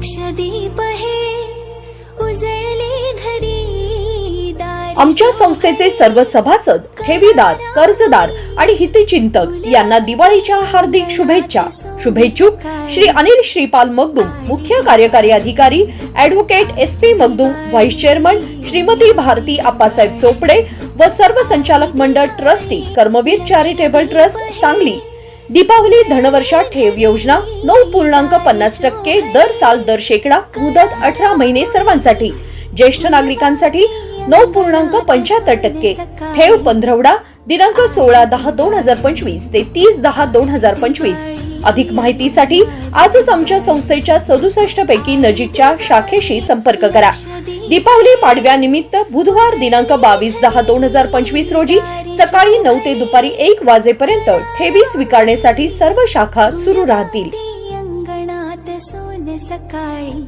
लक्षदीप हे उजळले घरी दारी आमच्या संस्थेचे सर्व सभासद ठेवीदार कर्जदार आणि हितचिंतक यांना दिवाळीच्या हार्दिक शुभेच्छा. शुभेच्छुक श्री अनिल श्रीपाल मगदुम मुख्य कार्यकारी अधिकारी advocate S P Magdum vice chairman Shrimati Bharati Appasaheb Chopde व सर्व संचालक मंडळ trustee Karmaveer charitable trust Sangli. Deepawali Dhanvarsha ठेव योजना. नऊ पूर्णांक पन्नास टक्के दर साल दर शेकडा मुदत अठरा महिने सर्वांसाठी. ज्येष्ठ नागरिकांसाठी नऊ पूर्णांक पंच्याहत्तर टक्के. ठेव पंधरवडा दिनांक सोळा दहा दोन हजार पंचवीस ते तीस दहा दोन हजार पंचवीस. अधिक माहितीसाठी आजच आमच्या संस्थेच्या सदुसष्ट पैकी नजीकच्या शाखेशी संपर्क करा. दीपावली पाडव्यानिमित्त बुधवार दिनांक बावीस दहा दोन हजार पंचवीस रोजी सकाळी नऊ ते दुपारी एक वाजेपर्यंत ठेवी स्वीकारण्यासाठी सर्व शाखा सुरू राहतील. अंगणात सोन सकाळी